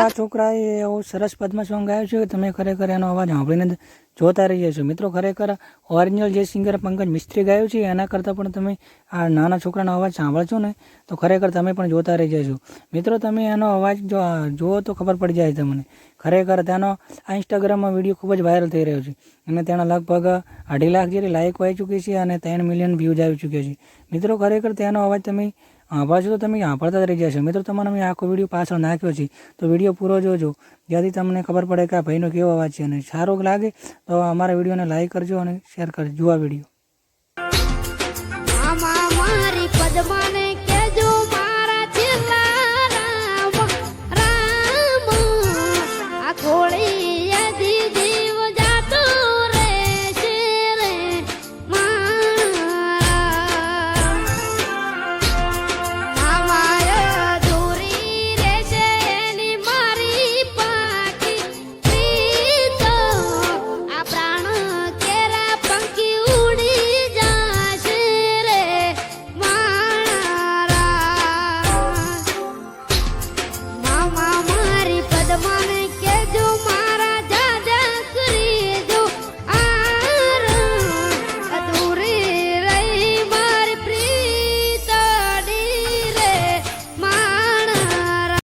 આ છોકરાએ એવો સરસ પદમાં સોંગ ગાયો છે કે તમે ખરેખર એનો અવાજ સાંભળીને જોતા રહી જશો મિત્રો, ખરેખર ઓરિજિનલ જે સિંગર પંકજ મિસ્ત્રી ગાયું છે, એના કરતાં પણ તમે આ નાના છોકરાનો અવાજ સાંભળશો ને, તો ખરેખર તમે પણ જોતા રહી જશો મિત્રો, તમે એનો અવાજ જો જુઓ તો ખબર પડી જાય તમને. ખરેખર તેનો આ ઇન્સ્ટાગ્રામમાં વીડિયો ખૂબ જ વાયરલ થઈ રહ્યો છે અને તેના લગભગ અઢી લાખ જેટલી લાઇક વાઈ ચૂકી છે અને ત્રણ મિલિયન વ્યૂઝ આવી ચૂક્યો છે. મિત્રો, ખરેખર તેનો અવાજ તમે આંભાળશો તો તમે આંભાળતા જ રહી જશો? મિત્રો, તમારે મેં આખો વીડિયો પાછળ નાખ્યો છે. તો વીડિયો પૂરો જોજો. જેથી તમને ખબર પડે કે આ ભાઈનો કેવો અવાજ છે અને સારો લાગે, તો અમારા વિડીયોને લાઈક કરજો અને શેર કરજો. આ વીડિયો. ઘોડી